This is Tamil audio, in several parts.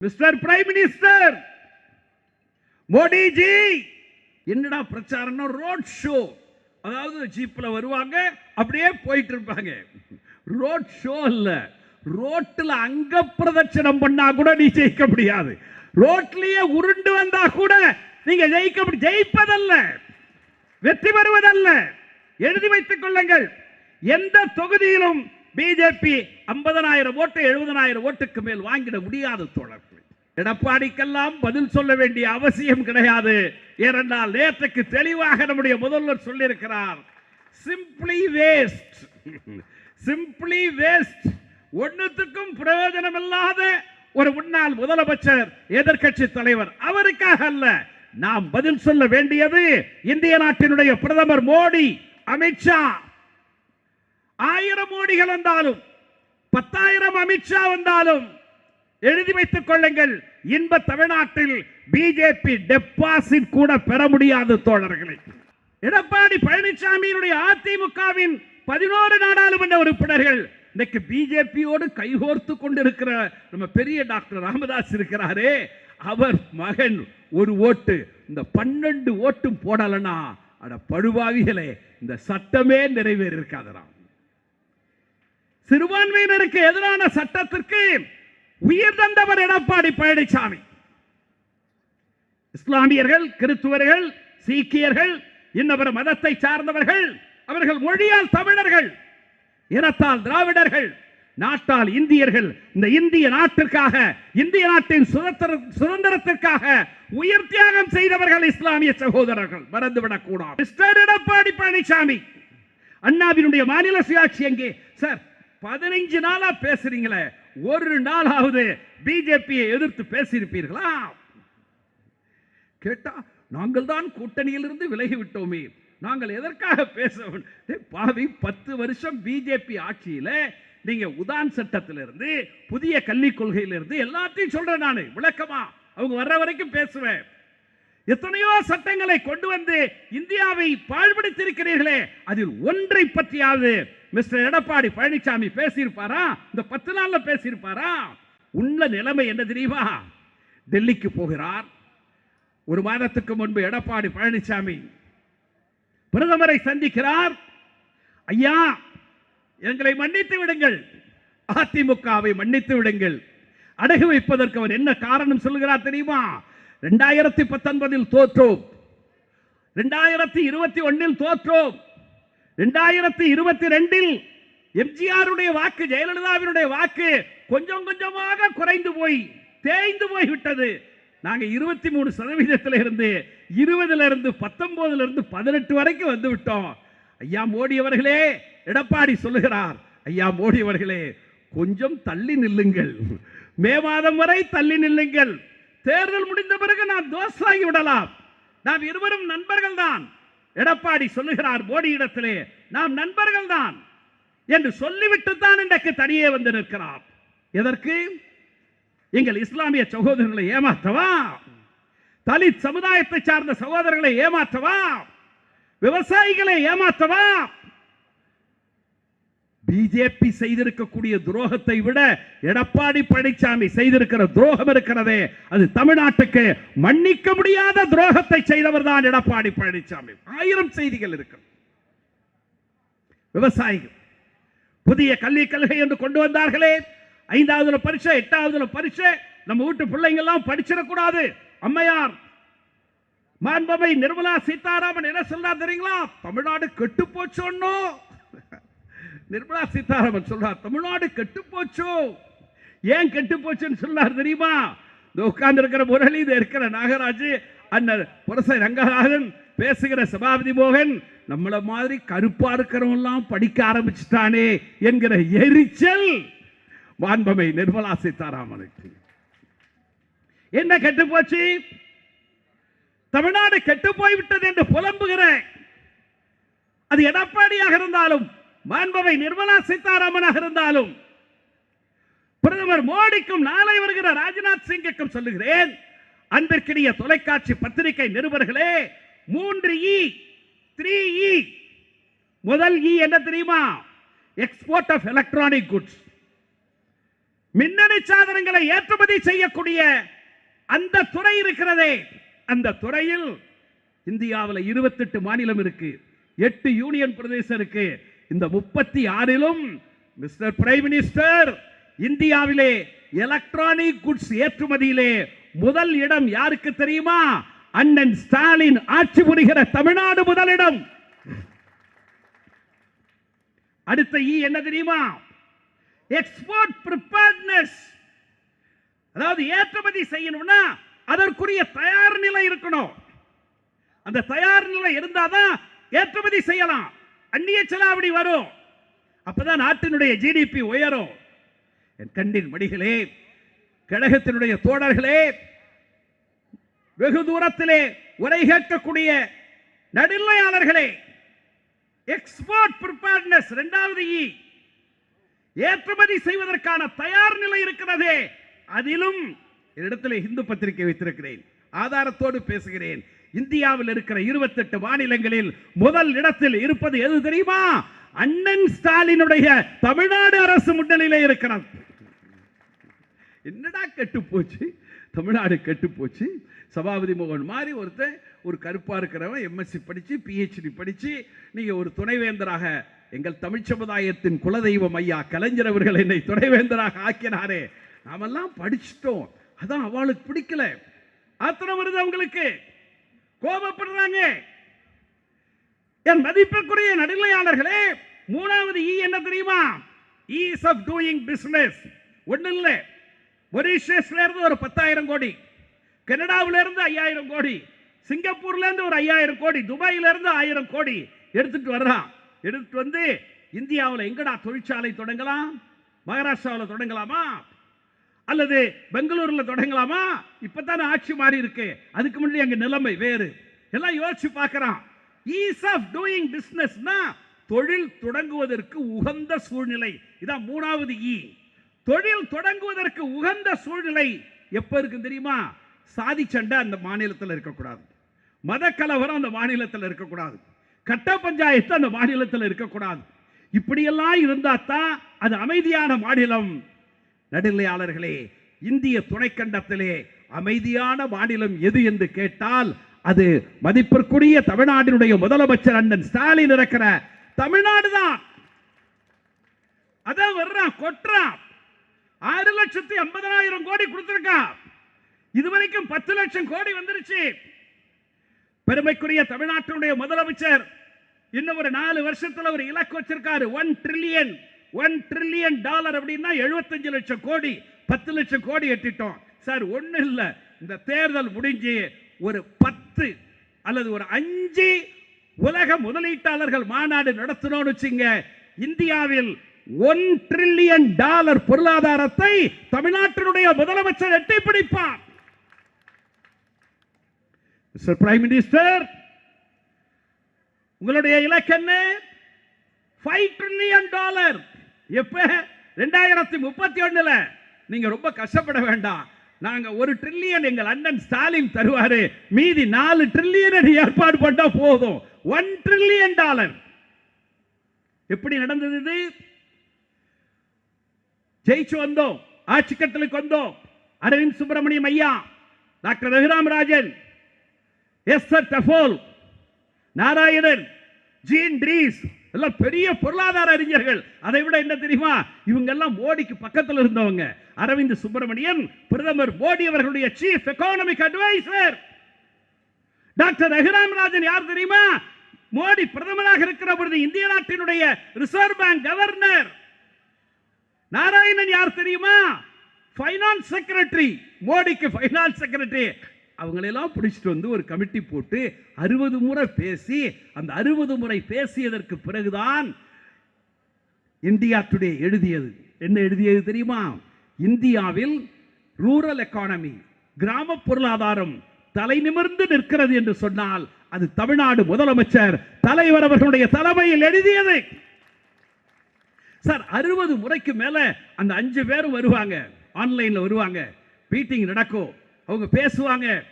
மிஸ்டர் பிரைம் மினிஸ்டர் மோடிஜி என்னடா பிரச்சாரம்னா ரோட் ஷோ. அதாவது ஜீப்பில் வருவாங்க அப்படியே போயிட்டு இருப்பாங்க. ரோட் ஷோ இல்ல. ரோட்டில் அங்க பிரதட்சணம் பண்ணா கூட நீ ஜெயிக்க முடியாது. ரோட்லயே உருண்டு வந்தா கூட நீங்க ஜெயிக்க ஜெயிப்பதல்ல. வெற்றி பெறுவதல்ல. எழுதி வைத்துக் கொள்ளுங்கள். எந்த தொகுதியிலும் பிஜேபி 50000 ஓட்டு 70000 ஓட்டுக்கு மேல் வாங்கிட முடியாத தோழர்களே எடப்பாடிக்கெல்லாம் பதில் சொல்ல வேண்டிய அவசியம் கிடையாது. ஏனென்றால் நேற்றுக்கு தெளிவாக நம்முடைய முதல்வர் சொல்லியிருக்கிறார். சிம்பிளி வேஸ்ட் சிம்பிளி வேஸ்ட் ஒண்ணுத்துக்கும் பிரயோஜனம் இல்லாத ஒரு முன்னாள் முதலமைச்சர் எதிர்கட்சி தலைவர். அவருக்காக அல்ல. நாம் பதில் சொல்ல வேண்டியது இந்திய நாட்டினுடைய பிரதமர் மோடி அமித்ஷா. ஆயிரம் மோடிகள் வந்தாலும் பத்தாயிரம் அமித்ஷா வந்தாலும் எழுதி வைத்துக் கொள்ளுங்கள். இன்ப தமிழ்நாட்டில் பிஜேபி டெபாசிட் கூட பெற முடியாது தோழர்களை. எடப்பாடி பழனிசாமியினுடைய அதிமுகவின் பதினோரு நாடாளுமன்ற உறுப்பினர்கள் இன்னைக்கு பிஜேபியோடு கைகோர்த்து கொண்டிருக்கிற நம்ம பெரிய டாக்டர் ராமதாஸ் இருக்கிறாரே. அவர் மகன் ஒரு ஓட்டு இந்த பன்னெண்டு ஓட்டும் போடலனா அட பழுவாவிகளே இந்த சட்டமே நிறைவேறிருக்காதராம். சிறுபான்மையினருக்கு எதிரான சட்டத்திற்கு உயிர் தந்தவர் எடப்பாடி பழனிசாமி. இஸ்லாமியர்கள் கிறிஸ்துவர்கள் சீக்கியர்கள் இன்னொரு மதத்தை சார்ந்தவர்கள் அவர்கள் மொழியால் தமிழர்கள் இனத்தால் திராவிடர்கள் நாட்டால் இந்தியர்கள் இந்த இந்திய நாட்டிற்காக இந்திய நாட்டின் சுதந்திர சுதந்திரத்திற்காக உயிர் தியாகம் செய்தவர்கள் இஸ்லாமிய சகோதரர்கள். மறந்துவிடக் கூடாது மிஸ்டர் எடப்பாடி பழனிசாமி அண்ணாவினுடைய மாநில சுயாட்சி எங்கே? சார் பதினைஞ்சு நாளா பேசுறீங்களே. ஒரு நாளாவது பிஜேபியை எதிர்த்து பேசியிருப்பீர்களா? கேட்டா நாங்கள் தான் கூட்டணியிலிருந்து விலகி விட்டோமே நாங்கள் எதற்காக பேச பாவி பத்து வருஷம் பிஜேபி ஆட்சியில நீங்க உதான் சட்டத்திலிருந்து புதிய கல்விக் கொள்கையிலிருந்து எல்லாத்தையும் சொல்றேன் நான். விளக்கமா? அவங்க வர்ற வரைக்கும் பேசுவேன். எத்தனையோ சட்டங்களை கொண்டு வந்து இந்தியாவை பாழ்படுத்தியிருக்கிறீர்களே. அதில் ஒன்றை பற்றியாவது மிஸ்டர் எடப்பாடி பழனிசாமி பேசியிருப்பாரா? இந்த பத்து நாள்ல பேசியிருப்பாரா? உள்ள நிலைமை என்ன தெரியுமா? டெல்லிக்கு போகிறார். ஒரு மாதத்துக்கு முன்பு எடப்பாடி பழனிசாமி பிரதமரை சந்திக்கிறார். ஐயா எங்களை மன்னித்து விடுங்கள். அதிமுகவை மன்னித்து விடுங்கள். அடகு வைப்பதற்கு அவர் என்ன காரணம் சொல்லுகிறார் தெரியுமா? ரெண்டாயிரத்தி பத்தொன்பதில் தோற்றோம். ரெண்டாயிரத்தி இருபத்தி ஒன்னில் தோற்றோம். இரண்டாயிரத்தி இருபத்தி ரெண்டில் எம்ஜிஆருடைய வாக்கு ஜெயலலிதாவினுடைய வாக்கு கொஞ்சம் கொஞ்சமாக குறைந்து போய் தேய்ந்து போய் விட்டது. நாங்க இருபத்தி மூணு சதவீதத்தில் இருந்து இருபதுல இருந்து பத்தொன்பதுல இருந்து பதினெட்டு வரைக்கும் வந்து விட்டோம். ஐயா மோடி அவர்களே எடப்பாடி சொல்லுகிறார். ஐயா மோடி அவர்களே கொஞ்சம் தள்ளி நில்லுங்கள். மே மாதம் வரை தள்ளி நில்லுங்கள். தேர்தல் முடிந்த பிறகு நாம் தோசாகி விடலாம். நாம் இருவரும் நண்பர்கள் தான் எடப்பாடி சொல்லுகிறார் மோடியிடத்திலே நாம் நண்பர்கள் தான் என்று சொல்லிவிட்டு தான் இன்றைக்கு தனியே வந்து நிற்கிறார். எதற்கு? எங்கள் இஸ்லாமிய சகோதரர்களை ஏமாற்றவா? தலித் சமுதாயத்தை சார்ந்த சகோதரர்களை ஏமாற்றவா? விவசாயிகளை ஏமாற்றவா? பிஜேபி செய்திருக்கக்கூடிய துரோகத்தை விட எடப்பாடி பழனிசாமி செய்திருக்கிற துரோகம் இருக்கிறதே அது தமிழ்நாட்டுக்கு மன்னிக்க முடியாத துரோகத்தை செய்தவர் தான் எடப்பாடி பழனிசாமி ஆயிரம் செய்திகள் இருக்கு. விவசாயிகள் புதிய கல்வி கல்கை என்று கொண்டு வந்தார்களே. ஐந்தாவதுல பரீட்சை எட்டாவதுல பரீட்சை. நம்ம வீட்டு பிள்ளைங்க எல்லாம் படிச்சிடக்கூடாது. அம்மையார் மாண்பமை நிர்மலா சீதாராமன் என்ன சொல்றா தெரியுங்களா? தமிழ்நாடு கெட்டு போச்சோன்னோ நிர்மலா சீதாராமன் சொல்றார் தமிழ்நாடு கெட்டு போச்சோ ஏன் கெட்டு போச்சுன்னு சொன்னார் தெரியுமா? இந்த உட்கார்ந்து இருக்கிற முரளி இருக்கிற நாகராஜ் அண்ணன் புரச ரங்கநாதன் பேசுகிற சபாபதி மோகன் நம்மள மாதிரி கருப்பா இருக்கிறவெல்லாம் படிக்க ஆரம்பிச்சுட்டானே என்கிற எரிச்சல் வான்பமை நிர்மலா சீதாராமனுக்கு. என்ன கெட்டு போச்சு தமிழ்நாடு கெட்டு போய்விட்டது என்று புலம்புகிறேன் அது எடப்பாடியாக இருந்தாலும் மாண்பவை நிர்மலா சீதாராமனாக இருந்தாலும் பிரதமர் மோடிக்கும் நாளை வருகிற ராஜ்நாத் சிங்குக்கும் சொல்லுகிறேன். அன்பிற்கினிய தொலைக்காட்சி பத்திரிகை நிருபர்களே மூன்று இ த்ரீ இ. முதல் இ என்ன தெரியுமா? எக்ஸ்போர்ட் ஆஃப் எலக்ட்ரானிக் குட்ஸ் மின்னணு சாதனங்களை ஏற்றுமதி செய்யக்கூடிய அந்த துறை இருக்கிறதே. அந்த துறையில் இந்தியாவில் இருபத்தெட்டு மாநிலம் இருக்கு. எட்டு யூனியன் பிரதேசம் இருக்கு. இந்த முப்பத்தி ஆறிலும் மிஸ்டர் பிரைம் மினிஸ்டர் இந்தியாவிலே எலக்ட்ரானிக் குட்ஸ் ஏற்றுமதியிலே முதல் இடம் யாருக்கு தெரியுமா? அண்ணன் ஸ்டாலின் ஆட்சி புரிகிற தமிழ்நாடு முதலிடம். அடுத்த இ என்ன தெரியுமா? எக்ஸ்போர்ட் ப்ரிப்பேர்ட்னஸ் அதாவது ஏற்றுமதி செய்யணும்னா அதற்குரிய தயார் நிலை இருக்கணும். அந்த தயார் நிலை இருந்தாதான் ஏற்றுமதி செய்யலாம். அந்நிய செலாவணி வரும். அப்பதான் நாட்டினுடைய ஜிடிபி உயரும். என் கண்ணின் மடிகளே கழகத்தினுடைய தோழர்களே வெகு தூரத்திலே உரை கேட்கக்கூடிய நடுநிலையாளர்களே எக்ஸ்போர்ட் ப்ரிப்பேர்ட்னஸ் இரண்டாவது இ ஏற்றுமதி செய்வதற்கான தயார் நிலை இருக்கிறதே அதிலும் இடத்துல இந்து பத்திரிகை வைத்திருக்கிறேன். ஆதாரத்தோடு பேசுகிறேன். இந்தியாவில் இருக்கிற இருபத்தெட்டு மாநிலங்களில் முதல் இடத்தில் இருப்பது எது தெரியுமா? அண்ணன் ஸ்டாலினுடைய தமிழ்நாடு அரசு முன்னணியிலே இருக்கிறார் என்னடா கெட்டு போச்சு? தமிழ்நாடு கெட்டு போச்சு. சபாபதி மோகன் மாதிரி ஒருத்தன் ஒரு கருப்பா இருக்கிறவன் எம்எஸ்சி படிச்சு பிஹெச்டி படிச்சு நீங்க ஒரு துணைவேந்தராக எங்கள் தமிழ் சமுதாயத்தின் குலதெய்வம் ஐயா கலைஞர் அவர்கள் என்னை துணைவேந்தராக ஆக்கினாரே. நாமெல்லாம் படிச்சிட்டோம். அதான் அவளுக்கு பிடிக்கல. ஆத்திரம் வருது அவங்களுக்கு. கோபப்படுறாங்க. என் மதிப்பிற்குரிய நடுநிலையாளர்களே மூணாவது இ என்ன தெரியுமா? ஈஸ் ஆஃப் டூயிங் பிசினஸ் ஒன்றும் இல்ல. மொரீஷியஸ்ல இருந்து ஒரு பத்தாயிரம் கோடி. கனடாவில இருந்து ஐயாயிரம் கோடி. சிங்கப்பூர்ல இருந்து ஒரு ஐயாயிரம் கோடி. துபாயில இருந்து ஆயிரம் கோடி. எடுத்துட்டு வர்றான். எடுத்துட்டு வந்து இந்தியாவில் எங்கடா தொழிற்சாலை தொடங்கலாம்? மகாராஷ்டிராவில் தொடங்கலாமா? அல்லது பெங்களூர்ல தொடங்கலாமா? இப்பதானே ஆட்சி மாறி இருக்கு. அதுக்கு முன்னாடி அங்க நிலைமை வேறு. எல்லாம் யோசிச்சு பார்க்கறான். ஈஸ் ஆஃப் டூயிங் பிசினஸ்னா தொழில் தொடங்குவதற்கு உகந்த சூழ்நிலை. இதான் மூணாவது இ தொழில் தொடங்குவதற்கு உகந்த சூழ்நிலை எப்ப இருக்கு தெரியுமா? சாதி சண்டை அந்த மாநிலத்தில் இருக்கக்கூடாது. மத கலவரம் அந்த மாநிலத்தில் இருக்கக்கூடாது. கட்ட பஞ்சாயத்து அந்த மாநிலத்தில் இருக்கக்கூடாது. இப்படியெல்லாம் இருந்தா தான் அது அமைதியான மாநிலம். நடுநிலையாளர்களே இந்திய துணைக்கண்டத்திலே அமைதியான மாநிலம் எது என்று கேட்டால் அது மதிப்பிற்குரிய தமிழ்நாட்டினுடைய முதலமைச்சர் அண்ணன் ஸ்டாலின் இருக்கிற தமிழ்நாடு தான் அதான் வர்றான் கொட்டுறான் ஆறு லட்சத்தி ஐம்பதனாயிரம் கோடி கொடுத்திருக்கான் இதுவரைக்கும் பத்து லட்சம் கோடி வந்துருச்சு. பெருமைக்குரிய தமிழ்நாட்டினுடைய முதலமைச்சர் இன்னும் ஒரு நாலு வருஷத்துல ஒரு இலக்கு வச்சிருக்காரு one trillion. One trillion dollar அப்படின்னா எழுபத்தஞ்சு லட்சம் கோடி பத்து லட்சம் கோடி எட்டிட்டோம். சார் ஒண்ணு இல்லை. இந்த தேர்தல் முடிஞ்சு ஒரு பத்து அல்லது ஒரு அஞ்சு உலக முதலீட்டாளர்கள் மாநாடு நடத்தணும்னு வச்சுங்க இந்தியாவில் ஒன் ட்ரில்லியன் டாலர் பொருளாதாரத்தை தமிழ்நாட்டினுடைய முதலமைச்சர் எட்டி பிடிப்பார். மிஸ்டர் பிரைம் மினிஸ்டர் உங்களுடைய இலக்கு என்ன? ஃபைவ் ட்ரில்லியன் டாலர் எப்ப? ரெண்டாயிரத்தி முப்பத்தி ஒண்ணுல நீங்க ரொம்ப கஷ்டப்பட வேண்டாம். நாங்க ஒரு ட்ரில்லியன் எங்கள் அண்ணன் ஸ்டாலின் தருவாரு. மீதி நாலு ட்ரில்லியன் ஏற்பாடு பண்ணா போதும். ஒன் ட்ரில்லியன் டாலர் எப்படி நடந்தது இது? ஜெயிச்சு வந்தோம். ஆட்சி கட்டலுக்கு வந்தோம். அரவிந்த் சுப்பிரமணியம் ஐயா doctor Raghuram Rajan S R டஃபோல் Narayanan Jean Dreze எல்லாம் பெரிய பொருளாதார அறிஞர்கள். அதை விட என்ன தெரியுமா? இவங்க எல்லாம் மோடிக்கு பக்கத்தில் இருந்தவங்க. அரவிந்த் சுப்பிரமணியன் பிரதமர் மோடி அவர்களுடைய chief economic adviser doctor Raghuram Rajan யார் தெரியுமா? மோடி பிரதமராக இருக்கிற பொழுது இந்திய நாட்டினுடைய ரிசர்வ் பேங்க் கவர்னர். நாராயணன் யார் தெரியுமா? பைனான்ஸ் செக்ரட்டரி மோடிக்கு பைனான்ஸ் செக்ரட்டரி அவங்களெல்லாம் பிடிச்சிட்டு வந்து ஒரு கமிட்டி போட்டு அறுபது முறை பேசி அந்த அறுபது முறை பேசியதற்கு பிறகுதான் இந்தியா டுடே எழுதியது. என்ன எழுதியது தெரியுமா? இந்தியாவில் ரூரல் எக்கானமி கிராம பொருளாதாரம் தலை நிமிர்ந்து நிற்கிறது என்று சொன்னால் அது தமிழ்நாடு முதலமைச்சர் தலைவர் அவர்களுடைய தலைமையில் எழுதியது. சார் அறுபது முறைக்கு மேல அந்த அஞ்சு பேரும் வருவாங்க ஆன்லைன்ல வருவாங்க. மீட்டிங் நடக்கும். அவங்க பேசுவாங்க.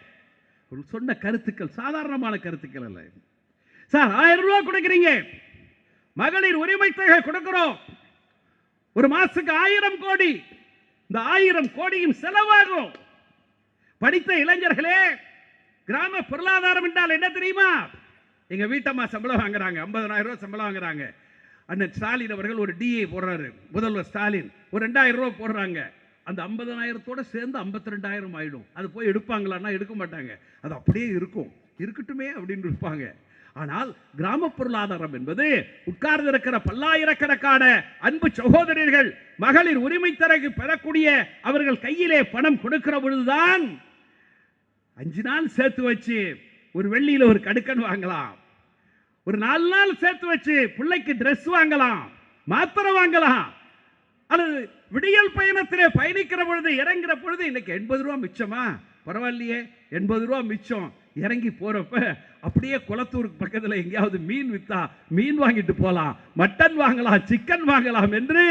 ஒரு சொன்ன கருத்துக்கள் சாதாரணமான கருத்துக்கள் அல்ல. சார் ஆயிரம் ரூபாய் கொடுக்குறீங்க. மகளிர் உரிமை தொகை கொடுக்கிறோம். ஒரு மாசத்துக்கு ஆயிரம் கோடி. இந்த ஆயிரம் கோடியும் செலவாகும். படித்த இளைஞர்களே கிராம பொருளாதாரம் என்றால் என்ன தெரியுமா? எங்க வீட்டம்மா சம்பளம் வாங்குறாங்க. 50000 ரூபாய் சம்பளம் வாங்குறாங்க. அண்ணன் ஸ்டாலின் அவர்கள் ஒரு டிஏ போடுறாரு. முதல்வர் ஸ்டாலின் ஒரு ரெண்டாயிரம் ரூபாய் போடுறாங்க. அந்த 50000 சேர்ந்து 52000 ஆயிடும். அது போய் எடுப்பாங்களான்னா எடுக்க மாட்டாங்க. அது அப்படியே இருக்கும். இருக்கட்டுமே அப்படின்னு இருப்பாங்க. ஆனால் கிராம பொருளாதாரம் என்பது உட்கார்ந்து இருக்கிற பல்லாயிரக்கணக்கான அன்பு சகோதரர்கள் மகளிர் உரிமை தரகு பெறக்கூடிய அவர்கள் கையிலே பணம் கொடுக்கிற பொழுதுதான் அஞ்சு நாள் சேர்த்து வச்சு ஒரு வெள்ளியில ஒரு கடுக்கன் வாங்கலாம். ஒரு நாலு நாள் சேர்த்து வச்சு பிள்ளைக்கு ட்ரெஸ் வாங்கலாம். மாத்திரை வாங்கலாம். அல்லது விடியல் பயணத்திலே பயணிக்கிற பொழுது இறங்குற பொழுது இன்னைக்கு எண்பது ரூபா மிச்சமா? பரவாயில்லையே எண்பது ரூபா மிச்சம். இறங்கி போகிறப்ப அப்படியே குளத்தூருக்கு பக்கத்துல எங்கேயாவது மீன் வித்தா மீன் வாங்கிட்டு போலாம் மட்டன் வாங்கலாம் சிக்கன் வாங்கலாம் என்று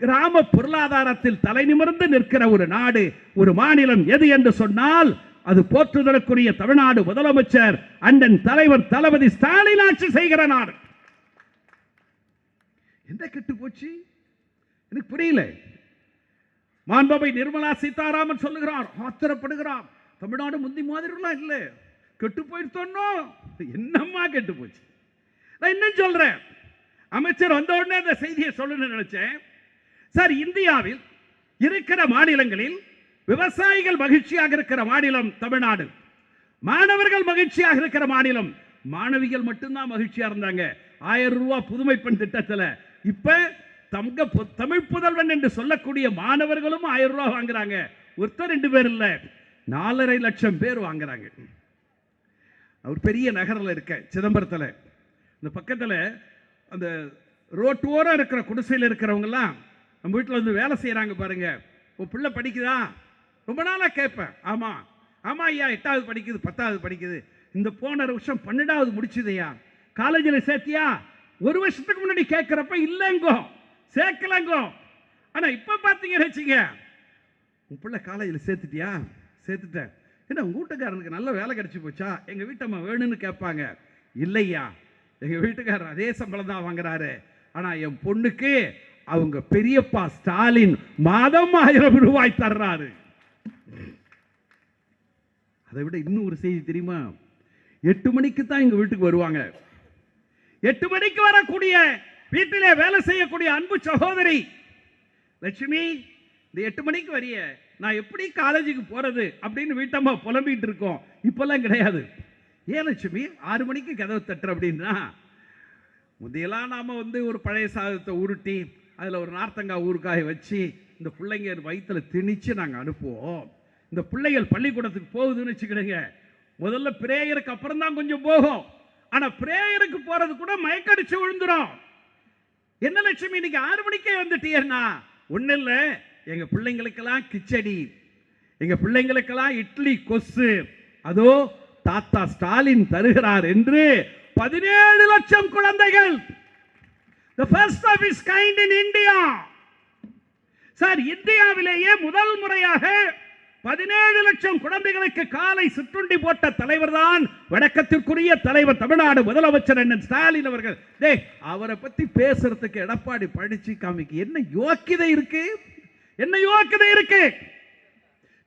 கிராம பொருளாதாரத்தில் தலை நிமிர்ந்து நிற்கிற ஒரு நாடு ஒரு மாநிலம் எது என்று சொன்னால் அது போற்றுதலுக்குரிய தமிழ்நாடு முதலமைச்சர் அண்ணன் தலைவர் தளபதி ஸ்டாலின் ஆட்சி செய்கிற நாடு. என்ன கெட்டு போச்சு? எனக்கு புரியல. மாண்பவை நிர்மலா சீதாராமன் சொல்லுகிறார் ஆத்திரப்படுகிறார். தமிழ்நாடு முந்தி மாதிரிலாம் இல்லை. கெட்டு போயிடுத்தோன்னோ என்னம்மா கெட்டு போச்சு? நான் இன்னும் சொல்றேன். அமைச்சர் வந்த உடனே அந்த செய்தியை சொல்லணும்னு நினைச்சேன். சார் இந்தியாவில் இருக்கிற மாநிலங்களில் விவசாயிகள் மகிழ்ச்சியாக இருக்கிற மாநிலம் தமிழ்நாடு. மாணவர்கள் மகிழ்ச்சியாக இருக்கிற மாநிலம். மாணவிகள் மட்டும்தான் மகிழ்ச்சியா இருந்தாங்க. ஆயிரம் ரூபாய் புதுமை பெண் திட்டத்துல. இப்ப தங்க பு- தமிழ் புதல்வன் என்று சொல்லக்கூடிய மாணவர்களும் ஆயிரம் ரூபாய் வாங்குறாங்க. ஒருத்தர் ரெண்டு பேர் இல்லை. நாலரை லட்சம் பேர் வாங்குறாங்க. அவர் பெரிய நகரில் இருக்க சிதம்பரத்தில். இந்த பக்கத்தில் அந்த ரோட்டோரம் இருக்கிற குடிசையில் இருக்கிறவங்கலாம் நம்ம வீட்டில் வந்து வேலை செய்கிறாங்க பாருங்க. உன் பிள்ளை படிக்குதா? ரொம்ப நாளாக கேட்பேன். ஆமாம் ஆமாம் ஐயா எட்டாவது படிக்குது பத்தாவது படிக்குது. இந்த போன வருஷம் பன்னெண்டாவது முடிச்சுதையா காலேஜில் சேர்த்தியா? ஒரு வருஷத்துக்கு முன்னாடி கேட்குறப்ப இல்லைங்கோ. சேர்க்கலங்கோ. ஆனால் இப்போ பார்த்தீங்கன்னு வச்சுங்க. உன் பிள்ளை காலேஜில் சேர்த்துட்டியா? சேர்த்துட்டேன். என்ன உங்கள் வீட்டுக்காரனுக்கு நல்ல வேலை கிடைச்சி போச்சா? எங்கள் வீட்டம்மா வேணும்னு கேட்பாங்க. இல்லையா? எங்கள் வீட்டுக்காரர் அதே சம்பளம் தான் வாங்குறாரு. ஆனால் என் பொண்ணுக்கு அவங்க பெரியப்பா ஸ்டாலின் மாதம் ஆயிரம் ரூபாய் தர்றாரு. அதை விட இன்னும் ஒரு செய்தி தெரியுமா? எட்டு மணிக்கு தான் எங்க வீட்டுக்கு வருவாங்க. எட்டு மணிக்கு வரக்கூடிய வீட்டிலே வேலை செய்யக்கூடிய அன்பு சகோதரி. லட்சுமி இந்த எட்டு மணிக்கு வரிய. நான் எப்படி காலேஜுக்கு போறது அப்படின்னு வீட்டம்மா புலம்பிட்டு இருக்கோம். இப்பெல்லாம் கிடையாது. ஏன் லட்சுமி? ஆறு மணிக்கு கதவை தட்டுற அப்படின்னா முந்தையெல்லாம் நாம் வந்து ஒரு பழைய சாதத்தை உருட்டி அதில் ஒரு நார்த்தங்காய் ஊறுகாய் வச்சு இந்த பிள்ளைங்க வயிற்றுல திணிச்சு நாங்கள் அனுப்புவோம். இந்த பிள்ளைகள் பள்ளிக்கூடத்துக்கு போகுதுன்னு வச்சுக்கிடுங்க. முதல்ல பிரேயருக்கு அப்புறம் தான் கொஞ்சம் போகும். ஆனால் பிரேயருக்கு போகிறது கூட மயக்கடிச்சு விழுந்துடும் என்ன லட்சுமி இன்னைக்கு ஆறு மணிக்கே வந்துட்டீர்னா? ஒன்றும் இல்லை எங்க பிள்ளைங்களுக்கெல்லாம் கிச்சடி எங்க பிள்ளைங்களுக்கெல்லாம் இட்லி கொசு. அதோ தாத்தா ஸ்டாலின் தருகிறார் என்று பதினேழு லட்சம் குழந்தைகள். The first of its kind in India. Sir இந்தியாவிலேயே முதல் முறையாக பதினேழு லட்சம் குழந்தைகளுக்கு காலை சிற்றுண்டி போட்ட தலைவர் தான் வணக்கத்திற்குரிய தலைவர் தமிழ்நாடு முதலமைச்சர் அண்ணன் ஸ்டாலின் அவர்கள். டே அவரை பத்தி பேசுறதுக்கு எடப்பாடி பழனிசாமிக்கு என்ன யோக்கியதை இருக்கு? என்ன யோக்கியதை இருக்கு?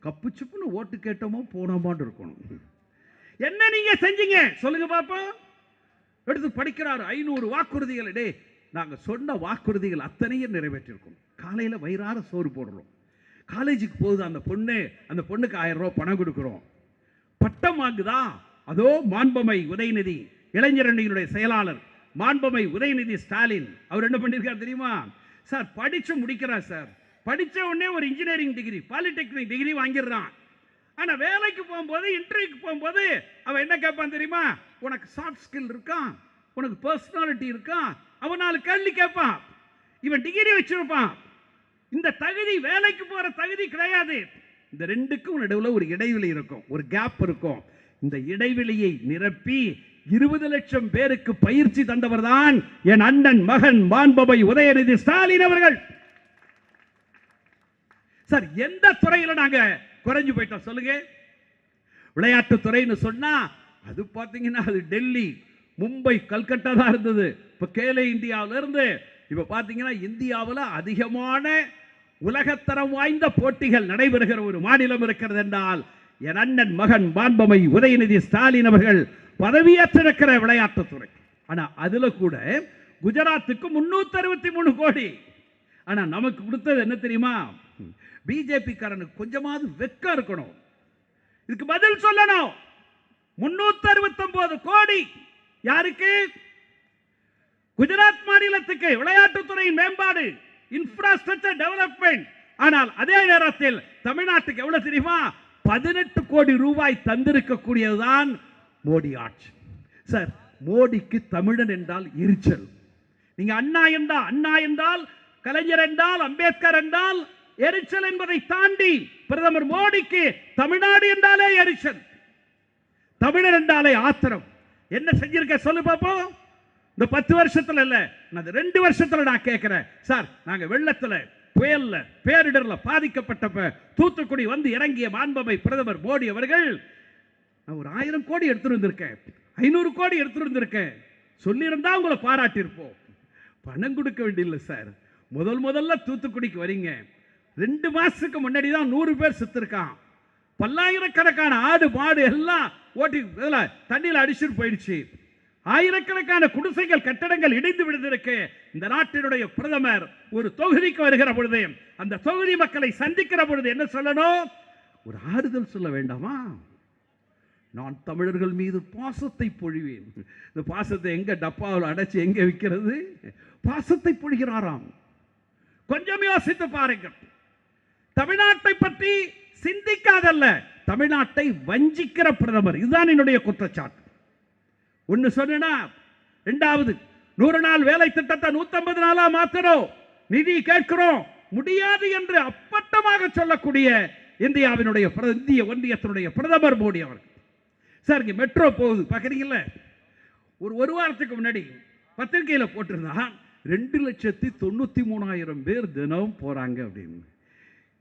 கப்பு சுப்புன்னு ஓட்டு கேட்டோமோ போனோமான்னு இருக்கணும். என்ன நீங்க செஞ்சீங்க? சொல்லுங்க பாப்போம். எடுத்து படிக்கிறார் ஐநூறு வாக்குறுதிகள். டே நாங்கள் சொன்ன வாக்குறுதிகள் அத்தனையும் நிறைவேற்றிருக்கோம். காலையில் வயிறார சோறு போடுறோம். காலேஜுக்கு போகுது அந்த பொண்ணு அந்த பொண்ணுக்கு ஆயிரம் ரூபா பணம் கொடுக்குறோம். பட்டம் வாங்குதா? அதோ மாண்பமை உதயநிதி இளைஞரணியினுடைய செயலாளர் மாண்பமை உதயநிதி ஸ்டாலின். அவர் என்ன பண்ணியிருக்கார் தெரியுமா? சார் படித்து முடிக்கிறார் சார். படித்த உடனே ஒரு இன்ஜினியரிங் டிகிரி பாலிடெக்னிக் டிகிரி வாங்கிடுறான். ஆனால் வேலைக்கு போகும்போது இன்டர்வியூக்கு போகும்போது அவன் என்ன கேட்பான் தெரியுமா? உனக்கு சாஃப்ட் ஸ்கில் இருக்கான் உனக்கு பர்சனாலிட்டி இருக்கான் அவன் நாலு கேள்வி கேட்பான். இவன் டிகிரி வச்சிருப்பான். இந்த தகுதி வேலைக்கு போகிற தகுதி கிடையாது. இந்த ரெண்டுக்கும் நடுவில் ஒரு இடைவெளி இருக்கும். ஒரு கேப் இருக்கும். இந்த இடைவெளியை நிரப்பி இருபது லட்சம் பேருக்கு பயிற்சி தந்தவர் தான் என் அண்ணன் மகன் மாண்பவை உதயநிதி ஸ்டாலின் அவர்கள். சார் எந்த துறையில நாங்க குறைஞ்சு போயிட்டோம் சொல்லுங்க. விளையாட்டு துறைன்னு சொன்னா அது பார்த்தீங்கன்னா அது டெல்லி மும்பை கல்கட்டா தான் இருந்தது. இப்போ கேலே இந்தியாவில இருந்து இப்போ பார்த்தீங்கன்னா இந்தியாவில் அதிகமான உலகத்தரம் வாய்ந்த போட்டிகள் நடைபெறுகிற ஒரு மாநிலம் இருக்கிறது என்றால் என் அண்ணன் மகன் மாண்பமை உதயநிதி ஸ்டாலின் அவர்கள் பதவியேற்றிருக்கிற விளையாட்டுத்துறை ஆனா அதுல கூட குஜராத்துக்கு முன்னூத்தி அறுபத்தி மூணு கோடி. ஆனா நமக்கு கொடுத்தது என்ன தெரியுமா? பிஜேபி காரனுக்கு கொஞ்சமாவது வெக்கம் இருக்கணும். இதுக்கு பதில் சொல்லணும். முன்னூத்தி அறுபத்தி கோடி. யாருக்கு? குஜராத் மாநிலத்துக்கு விளையாட்டுத்துறையின் மேம்பாடு. இன்ஃப்ராஸ்ட்ரக்சர் டெவலப்மெண்ட் ஆனால் அதே நேரத்தில் தமிழ்நாட்டுக்கு எவ்வளவு தெரியுமா? பதினெட்டு கோடி ரூபாய் தந்திருக்கக்கூடியதுதான் மோடி ஆட்சி. சார் மோடிக்கு தமிழன் என்றால் எரிச்சல். நீங்க அண்ணா என்றால் அண்ணா என்றால் கலைஞர் என்றால் அம்பேத்கர் என்றால் எரிச்சல் என்பதை தாண்டி பிரதமர் மோடிக்கு தமிழ்நாடு என்றாலே எரிச்சல். தமிழர் என்றாலே ஆத்திரம். என்ன செஞ்சிருக்க? சொல்லு பார்ப்போம் இந்த பத்து வருஷத்துல இல்ல நான் ரெண்டு வருஷத்துல நான் கேட்கிறேன் சார் நாங்க வெள்ளத்துல புயல்ல பேரிடர்ல பாதிக்கப்பட்டப்ப தூத்துக்குடி வந்து இறங்கிய மாண்பமை பிரதமர் மோடி அவர்கள் நான் ஒரு ஆயிரம் கோடி எடுத்துட்டு வந்திருக்கேன். ஐநூறு கோடி எடுத்துட்டு வந்திருக்கேன். சொல்லியிருந்தா உங்களை பாராட்டியிருப்போம். பணம் கொடுக்க வேண்டியில்லை சார். முதல் முதல்ல தூத்துக்குடிக்கு வரீங்க. ரெண்டு மாசத்துக்கு முன்னாடி தான் நூறு பேர் செத்துருக்கான். பல்லாயிரக்கணக்கான ஆடு மாடு எல்லாம் ஓட்டி இதுல தண்ணியில் அடிச்சுட்டு போயிடுச்சு. ஆயிரக்கணக்கான குடிசைகள் கட்டடங்கள் இடிந்து விழுந்திருக்கு. இந்த நாட்டினுடைய பிரதமர் ஒரு தொகுதிக்கு வருகிற பொழுது அந்த தொகுதி மக்களை சந்திக்கிற பொழுது என்ன சொல்லணும்? ஒரு ஆறுதல் சொல்ல வேண்டாமா? நான் தமிழர்கள் மீது பாசத்தை பொழிவேன். இந்த பாசத்தை எங்க டப்பாவில் அடைச்சு எங்க விற்கிறது பாசத்தை பொழிகிறாராம். கொஞ்சம் யோசித்து பாருங்கள். தமிழ்நாட்டை பற்றி சிந்திக்காதல்ல. தமிழ்நாட்டை வஞ்சிக்கிற பிரதமர். இதுதான் என்னுடைய குற்றச்சாட்டு. ஒன்று சொன்னா ரெண்டாவது நூறு நாள் வேலை திட்டத்தை நூத்தம்பது நாளா மாத்தணும். நிதி கேட்கிறோம். முடியாது என்று அப்பட்டமாக சொல்லக்கூடிய இந்தியாவினுடைய பிர- இந்திய ஒன்றியத்தினுடைய பிரதமர் மோடி அவர்கள். சார் இங்கே மெட்ரோ போகுது. பாக்குறீங்கல்ல ஒரு ஒரு வாரத்துக்கு முன்னாடி பத்திரிகையில் போட்டிருந்தான் ரெண்டு லட்சத்தி தொண்ணூற்றி மூணாயிரம் பேர் தினம் போகிறாங்க அப்படின்னு.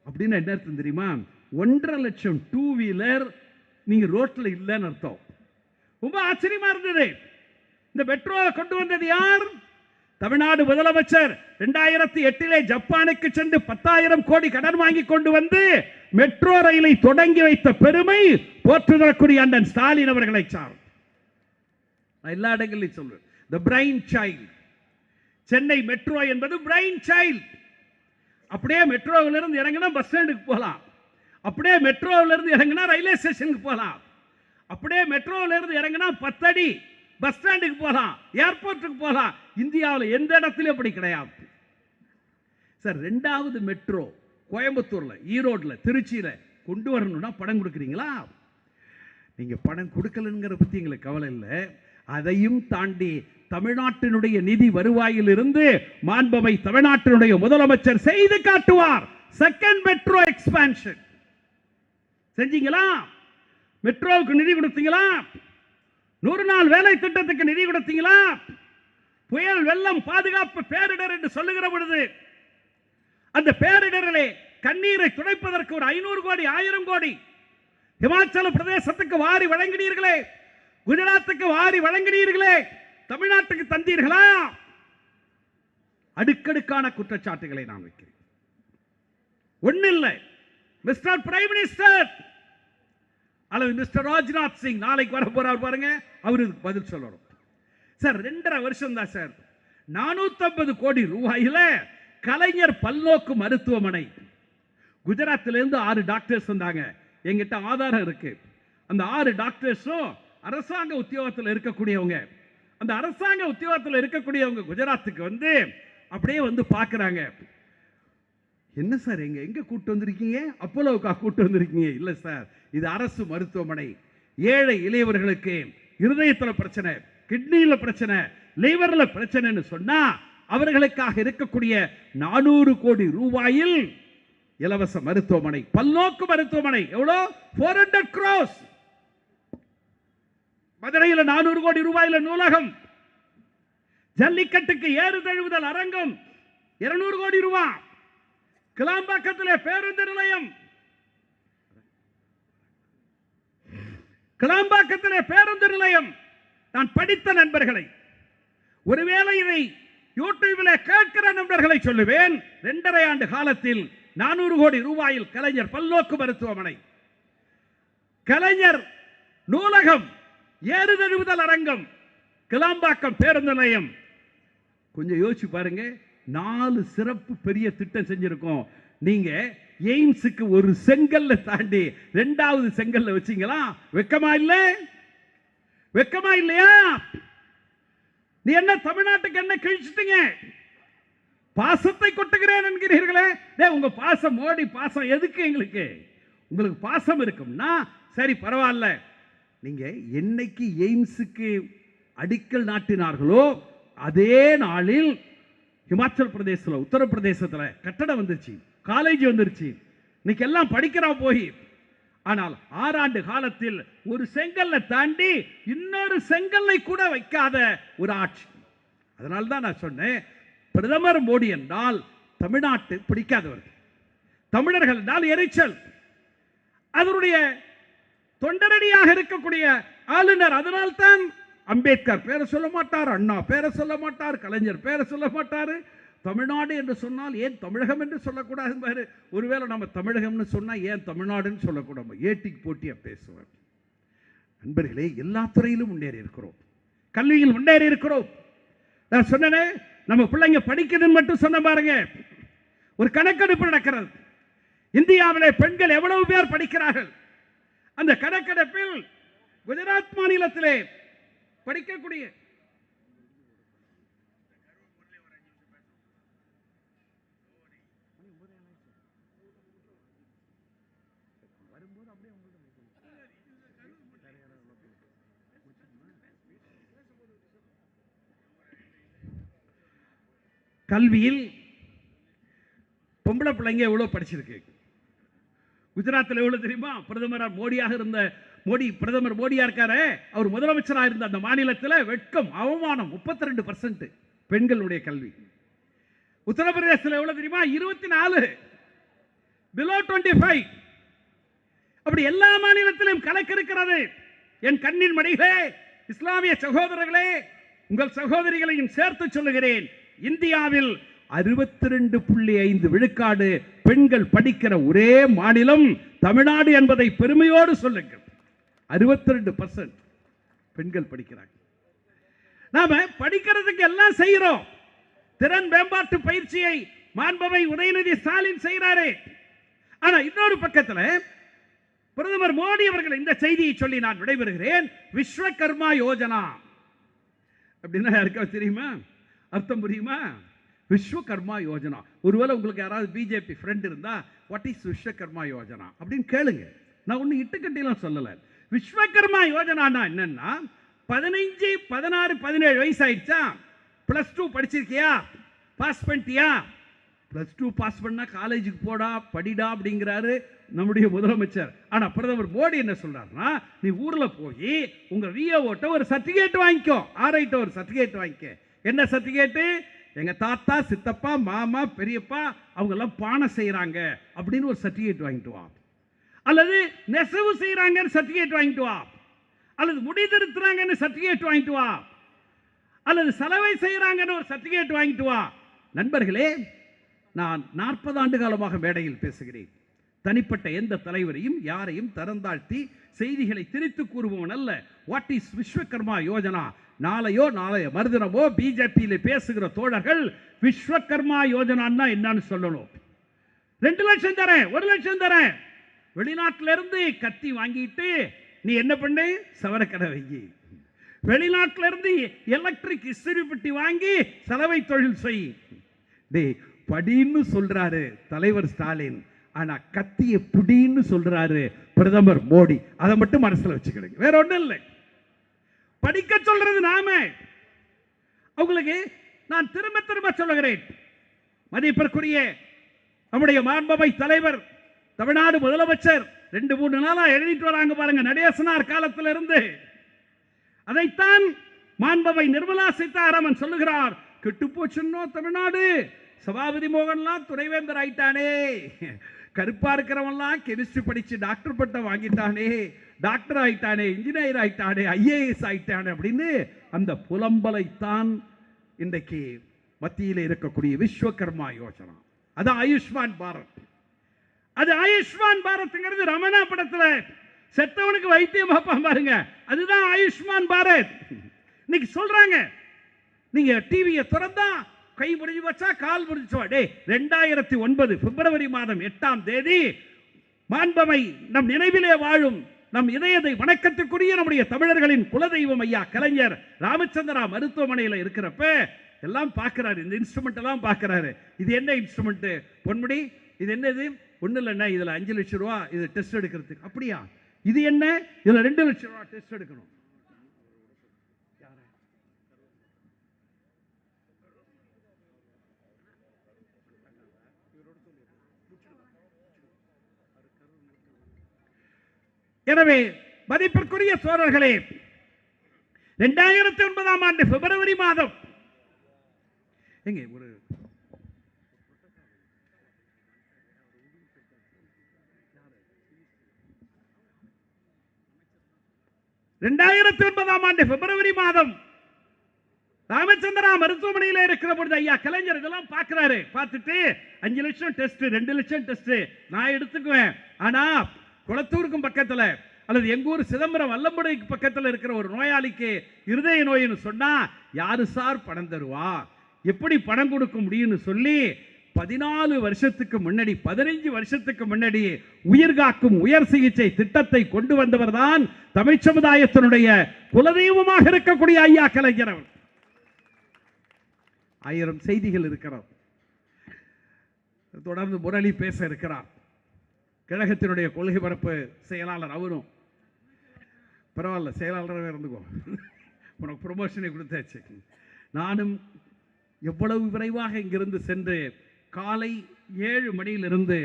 அப்படின்னு என்ன அர்த்தம் தெரியுமா? ஒன்றரை லட்சம் டூ வீலர் நீங்கள் ரோட்டில் இல்லைன்னு அர்த்தம். ரொம்ப ஆச்சரியமா இருந்தது. இந்த மெட்ரோவை கொண்டு வந்தது யார்? தமிழ்நாடு முதலமைச்சர் இரண்டாயிரத்தி எட்டிலே ஜப்பானுக்கு சென்று பத்தாயிரம் கோடி கடன் வாங்கி கொண்டு வந்து மெட்ரோ ரயிலை தொடங்கி வைத்த பெருமை போற்றுதற்குரிய அண்ணன் ஸ்டாலின் அவர்களை சார். எல்லா இடங்களிலும் சொல்றேன். The brain child Chennai metro என்பது பிரைன் சைல்ட் அப்படியே மெட்ரோவிலிருந்து இறங்கினா பஸ் ஸ்டாண்டுக்கு போகலாம். அப்படியே மெட்ரோவிலிருந்து இறங்கினா ரயில்வே ஸ்டேஷனுக்கு போகலாம். அப்படியே மெட்ரோவில் இருந்து இறங்கினா பத்தடி பஸ் ஸ்டாண்டுக்கு போகலாம் ஏர்போர்ட்டுக்கு போகலாம். இந்தியாவில் எந்த இடத்துலையும் அப்படி கிடையாது. சார் ரெண்டாவது மெட்ரோ கோயம்புத்தூரில் ஈரோட்டில் திருச்சியில் கொண்டு வரணும்னா படம் கொடுக்குறீங்களா? நீங்கள் படம் கொடுக்கலங்கிற பற்றி எங்களுக்கு கவலை இல்லை. அதையும் தாண்டி தமிழ்நாட்டினுடைய நிதி வருவாயிலிருந்து மாண்பமை தமிழ்நாட்டினுடைய முதலமைச்சர் செய்து காட்டுவார். செகண்ட் மெட்ரோ எக்ஸ்பான்ஷன் செஞ்சீங்களா? மெட்ரோவுக்கு நிதி கொடுத்தீங்களா? நூறு நாள் வேலை திட்டத்துக்கு நிதி கொடுத்தீங்களா? புயல் வெள்ளம் பாதுகாப்பு பேரிடர் என்று சொல்லுகிற பொழுது அந்த பேரிடரிலே கண்ணீரை துடைப்பதற்கு ஒரு ஐநூறு கோடி ஆயிரம் கோடி இமாச்சல பிரதேசத்துக்கு வாரி வழங்கினீர்களே குஜராத்துக்கு வாரி வழங்கினீர்களே தமிழ்நாட்டுக்கு தந்தீர்களா? அடுக்கடுக்கான குற்றச்சாட்டுகளை நான் வைக்கிறேன். ஒன்னில்லை மிஸ்டர் பிரைம் மினிஸ்டர் அல்லது மிஸ்டர் ராஜ்நாத் சிங் நாளைக்கு வர போறார் பாருங்க அவருக்கு பதில் சொல்லணும். சார் ரெண்டரை வருஷம் தான் சார். நானூற்றம்பது கோடி ரூபாயில் கலைஞர் பல்நோக்கு மருத்துவமனை. குஜராத்திலேருந்து ஆறு டாக்டர்ஸ் வந்தாங்க. எங்கிட்ட ஆதாரம் இருக்கு. அந்த ஆறு டாக்டர்ஸும் அரசாங்க உத்தியோகத்தில் இருக்கக்கூடியவங்க. அந்த அரசாங்க உத்தியோகத்தில் இருக்கக்கூடியவங்க குஜராத்துக்கு வந்து அப்படியே வந்து பார்க்குறாங்க. என்ன சார் எங்க எங்க கூப்பிட்டு வந்திருக்கீங்க? அப்போலோவுக்கா கூப்பிட்டு வந்திருக்கீங்க? இல்ல சார் இது அரசு மருத்துவமனை. ஏழை இளையவர்களுக்கு இருதயத்தில் பிரச்சனை கிட்னியில் பிரச்சனை லிவரில் பிரச்சனைன்னு சொன்னா அவர்களுக்காக இருக்கக்கூடிய நானூறு கோடி ரூபாயில் இலவச மருத்துவமனை பல்நோக்கு மருத்துவமனை. எவ்வளோ? ஃபோர் ஹண்ட்ரட் க்ரோஸ் மதுரையில் நானூறு கோடி ரூபாயில் நூலகம். ஜல்லிக்கட்டுக்கு ஏறு தழுவுதல் அரங்கம் இருநூறு கோடி ரூபாய் கிளாம்பாக்கத்திலே பேருந்து நிலையம். கிளாம்பாக்கத்திலே பேருந்து நிலையம். நான் படித்த நண்பர்களை. ஒருவேளை இதை யூடியூபில் கேட்கிற நண்பர்களை சொல்லுவேன். இரண்டரை ஆண்டு காலத்தில் நானூறு கோடி ரூபாயில் கலைஞர் பல்நோக்கு மருத்துவமனை. கலைஞர் நூலகம் ஏறுதழுவுதல் அரங்கம் கிளாம்பாக்கம் பேருந்து நிலையம். கொஞ்சம் யோசிச்சு பாருங்க. நாலு சிறப்பு பெரிய திட்டம் செஞ்சுருக்கோம். நீங்கள் எய்ம்ஸுக்கு ஒரு செங்கல்ல தாண்டி ரெண்டாவது செங்கல்ல வச்சீங்களா? வெக்கமா இல்ல? வெக்கமா இல்லையா? நீ என்ன தமிழ்நாட்டுக்கு என்ன கிழிச்சிட்டீங்க? பாசத்தை கொட்டுகிறேன் என்கிறீர்களே. டே உங்க பாசம் மோடி பாசம் எதுக்கு எங்களுக்கு? உங்களுக்கு பாசம் இருக்கும்னா சரி பரவாயில்ல. நீங்க என்னைக்கு எய்ம்ஸுக்கு அடிக்கல் நாட்டினார்களோ அதே நாளில் ஹிமாச்சல் பிரதேசத்தில் உத்தரப்பிரதேசத்தில் கட்டடம் வந்துருச்சு காலேஜ் வந்துருச்சு. இன்னைக்கு எல்லாம் படிக்கிறா போய். ஆனால் ஆறாண்டு காலத்தில் ஒரு செங்கல்ல தாண்டி இன்னொரு செங்கல்லை கூட வைக்காத ஒரு ஆட்சி. அதனால தான் நான் சொன்னேன் பிரதமர் மோடி என்றால் தமிழ்நாட்டு பிடிக்காதவர். தமிழர்கள் என்றால் எரிச்சல். அதனுடைய தொண்டரடியாக இருக்கக்கூடிய ஆளுநர் அதனால்தான் அம்பேத்கர் பேரை சொல்ல மாட்டார் அண்ணா பேரை சொல்ல மாட்டார் கலைஞர் பேரை சொல்ல மாட்டார். தமிழ்நாடு என்று சொன்னால் ஏன் தமிழகம் என்று சொல்லக்கூடாது பாரு ஒருவேளை நம்ம தமிழகம்னு சொன்னால் ஏன் தமிழ்நாடுன்னு சொல்லக்கூடாது? ஏட்டிக்கு போட்டியாக பேசுவார். நண்பர்களே எல்லா துறையிலும் முன்னேறி இருக்கிறோம். கல்வியில் முன்னேறி இருக்கிறோம். நான் சொன்னேனே நம்ம பிள்ளைங்க படிக்குதுன்னு மட்டும் சொன்ன பாருங்க. ஒரு கணக்கெடுப்பு நடக்கிறது. இந்தியாவிலே பெண்கள் எவ்வளவு பேர் படிக்கிறார்கள்? அந்த கணக்கெடுப்பில் குஜராத் மாநிலத்திலே படிக்கக்கூடிய கல்வியில் பொம்பளை பிள்ளைங்க எவ்வளவு படிச்சிருக்கு? குஜராத்தில் எவ்வளவு தெரியுமா? பிரதமர் மோடியாக இருந்த மோடி பிரதமர் மோடியா இருக்காரு அவர் முதலமைச்சராக இருந்த அந்த மாநிலத்தில் வெட்கம் அவமானம் 32% ரெண்டு பர்சன்ட் பெண்களுடைய கல்வி. உத்தரப்பிரதேசத்தில் எவ்வளவு தெரியுமா? இருபத்தி நாலு பிலோ டுவெண்ட்டி ஃபைவ் அப்படி எல்லா மாநிலத்திலும் கலக்கிருக்கிறது என் கண்ணின் மடிகளே இஸ்லாமிய சகோதரர்களே உங்கள் சகோதரிகளையும் சேர்த்து சொல்லுகிறேன். இந்தியாவில் அறுபத்தி ரெண்டு புள்ளி ஐந்து விழுக்காடு பெண்கள் படிக்கிற ஒரே மாநிலம் தமிழ்நாடு என்பதை பெருமையோடு சொல்லுங்கள். அறுபத்தி ரெண்டு பர்சன்ட் பெண்கள் படிக்கிறாங்க நாம படிக்கிறதுக்கு எல்லாம் செய்கிறோம் திறன் மேம்பாட்டு பயிற்சியை மாண்பவை உதயநிதி ஸ்டாலின் செய்கிறாரே ஆனா இன்னொரு பக்கத்தில் பிரதமர் மோடி அவர்கள் இந்த செய்தியை சொல்லி நான் விடைபெறுகிறேன். விஸ்வகர்மா யோஜனா. அப்படின்னா யாருக்காவது தெரியுமா? அர்த்தம் புரியுமா? விஸ்வகர்மா யோஜனா. ஒருவேளை உங்களுக்கு யாராவது பிஜேபி ஃப்ரெண்ட் இருந்தா வாட் இஸ் விஸ்வகர்மா யோஜனா? அப்படின்னு கேளுங்க. நான் ஒன்றும் இட்டுக்கட்டிலாம் சொல்லலை. விஸ்வகர்மா யோஜனானா என்னன்னா பதினைஞ்சு பதினாறு பதினேழு வயசு ஆயிடுச்சா ப்ளஸ் டூ படிச்சிருக்கியா? பாஸ் பண்ணிட்டியா? ப்ளஸ் டூ பாஸ் பண்ணால் காலேஜுக்கு போடா படிடா அப்படிங்கிறாரு நம்முடைய முதலமைச்சர். ஆனால் பிரதமர் மோடி என்ன சொல்கிறாருன்னா நீ ஊரில் போய் உங்க விஓட்ட ஒரு சர்டிஃபிகேட் வாங்கிக்கோ. ஆர்ஐட்ட ஒரு சர்டிஃபிகேட் வாங்கிக்க. என்ன சர்டிஃபிகேட்டு எங்கள் தாத்தா சித்தப்பா மாமா பெரியப்பா அவங்கெல்லாம் பானை செய்கிறாங்க அப்படின்னு ஒரு சர்டிஃபிகேட் வாங்கிட்டு வா. அல்லது நெசவு செய்கிறாங்கன்னு சர்டிஃபிகேட் வாங்கிட்டு வா. அல்லது முடி திருத்துறாங்கன்னு வாங்கிட்டு வா. அல்லது செலவை செய்கிறாங்கன்னு ஒரு சர்டிஃபிகேட் வாங்கிட்டு வா. நண்பர்களே நான் நாற்பது ஆண்டு காலமாக மேடையில் பேசுகிறேன். தனிப்பட்ட எந்த தலைவரையும் யாரையும் தரந்தாழ்த்தி செய்திகளை திரித்து கூறுபவன் அல்ல. What is Vishwakarma Yojana? நாளையோ நாளைய மறுதினமோ பிஜேபியில் பேசுகிற தோழர்கள் விஸ்வகர்மா யோஜனான்னா என்னன்னு சொல்லணும். ரெண்டு லட்சம் தரேன் ஒரு லட்சம் தரேன். வெளிநாட்டில இருந்து கத்தி வாங்கிட்டு நீ என்ன பண்ணு? சவரக்கடை வைக்கி வெளிநாட்டிலிருந்து எலக்ட்ரிக் இஸ்திரி பெட்டி வாங்கி சலவை தொழில் செய். டே படின்னு சொல்றாரு தலைவர் ஸ்டாலின். ஆனா கத்திய புடின்னு சொல்றாரு பிரதமர் மோடி. அதை மட்டும் மனசுல வச்சுக்கிடுங்க. வேற ஒன்றும் இல்லை. படிக்க சொல்றது நாம. அவங்களுக்கு நான் திரும்ப திரும்ப சொல்லுகிறேன். மதிப்பிற்குரிய நம்முடைய மாண்பவை தலைவர் தமிழ்நாடு முதலமைச்சர் ரெண்டு மூணு நாளா எழுதிட்டு வராங்க பாருங்க நடேசனார் காலத்துல இருந்து அதைத்தான் மாண்பவை நிர்மலா சீதாராமன் சொல்லுகிறார். கெட்டு போச்சுன்னோ தமிழ்நாடு? சபாபதி மோகன்லாம் துணைவேந்தர் ஆயிட்டானே. கருப்பா இருக்கிறவன்லாம் கெமிஸ்ட்ரி படிச்சு டாக்டர் பட்டம் வாங்கிட்டானே. டாக்டர் ஆயிட்டானே இன்ஜினியர் ஆயிட்டானே ஐஏஎஸ் ஆயிட்டானே அப்படின்னு அந்த புலம்பலைத்தான் இன்றைக்கு மத்தியில் இருக்கக்கூடிய விஸ்வகர்மா யோஜனா. அதான் ஆயுஷ்மான் பாரத். அது ஆயுஷ்மான் பாரத்ங்கிறது ரமணா படத்துல செத்தவனுக்கு வைத்தியம் பார்ப்பான் பாருங்க. அதுதான் ஆயுஷ்மான் பாரத். இன்னைக்கு சொல்றாங்க. நீங்க டிவியை திறந்தா கை முடிஞ்சு வச்சா கால் முடிஞ்சு டே ரெண்டாயிரத்தி ஒன்பது பிப்ரவரி மாதம் எட்டாம் தேதி மாண்பமை நம் நினைவிலே வாழும் நம் இதயத்தை வணக்கத்துக்குரிய நம்முடைய தமிழர்களின் குலதெய்வம் ஐயா கலைஞர் ராமச்சந்திரா மருத்துவமனையில் இருக்கிறப்ப எல்லாம் பார்க்கிறாரு. இந்த இன்ஸ்ட்ருமெண்ட் எல்லாம் பார்க்கிறாரு. இது என்ன இன்ஸ்ட்ருமெண்ட் பொன்முடி இது என்னது? ஒன்றும் இல்லைன்னா இதில் அஞ்சு லட்சம் ரூபா இது டெஸ்ட் எடுக்கிறதுக்கு. அப்படியா? இது என்ன? இதில் ரெண்டு லட்சம் ரூபா டெஸ்ட் எடுக்கணும். எனவே மதிப்பிற்குரிய சோழர்களே இரண்டாயிரத்தி ஒன்பதாம் ஆண்டு பிப்ரவரி மாதம் எங்க? ஒரு ரெண்டாயிரத்தி ஒன்பதாம் ஆண்டு பிப்ரவரி மாதம் ராமச்சந்திரா மருத்துவமனையில் இருக்கிற பொழுது ஐயா கலைஞர் இதெல்லாம் பார்க்கிறாரு. பார்த்துட்டு அஞ்சு லட்சம் டெஸ்ட் ரெண்டு லட்சம் டெஸ்ட். நான் எடுத்துக்குவேன். ஆனா குளத்தூருக்கும் பக்கத்துல அல்லது எங்க ஊர் சிதம்பரம் வல்லம்புடைக்கு பக்கத்தில் இருக்கிற ஒரு நோயாளிக்கு இருதய நோயின்னு சொன்னா யாரு சார் பணம் தருவா? எப்படி பணம் கொடுக்க முடியும்னு சொல்லி பதினாலு வருஷத்துக்கு முன்னாடி பதினைஞ்சு வருஷத்துக்கு முன்னாடி உயிர்காக்கும் உயர் சிகிச்சை திட்டத்தை கொண்டு வந்தவர் தான் தமிழ் சமுதாயத்தினுடைய குலதெய்வமாக இருக்கக்கூடிய ஐயா கலைஞர் அவர் ஆயிரம் செய்திகள் இருக்கிறார். தொடர்ந்து முரளி பேச இருக்கிறார். கழகத்தினுடைய கொள்கை பரப்பு செயலாளர் அவரும். பரவாயில்ல செயலாளராகவே இருந்துக்கோ. உனக்கு ப்ரொமோஷனை கொடுத்தாச்சு. நானும் எவ்வளவு விரைவாக இங்கிருந்து சென்று காலை ஏழு மணியிலிருந்து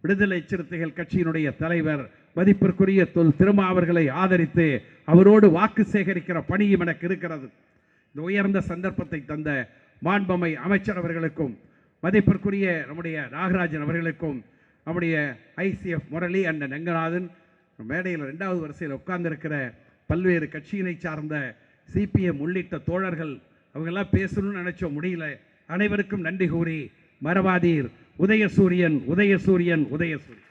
விடுதலை சிறுத்தைகள் கட்சியினுடைய தலைவர் மதிப்பிற்குரிய தொல் திருமா அவர்களை ஆதரித்து அவரோடு வாக்கு சேகரிக்கிற பணியும் எனக்கு இருக்கிறது. இந்த உயர்ந்த சந்தர்ப்பத்தை தந்த மாண்பமை அமைச்சர் அவர்களுக்கும் மதிப்பிற்குரிய நம்முடைய நாகராஜன் அவர்களுக்கும் நம்முடைய ஐசிஎஃப் முரளி அண்ணன் நெங்கநாதன் மேடையில் ரெண்டாவது வரிசையில் உட்கார்ந்திருக்கிற பல்வேறு கட்சியினை சார்ந்த சிபிஎம் உள்ளிட்ட தோழர்கள் அவங்கெல்லாம் பேசணும்னு நினச்சோ முடியல. அனைவருக்கும் நன்றி கூறி மறவாதீர். உதயசூரியன் உதயசூரியன் உதயசூரியன்.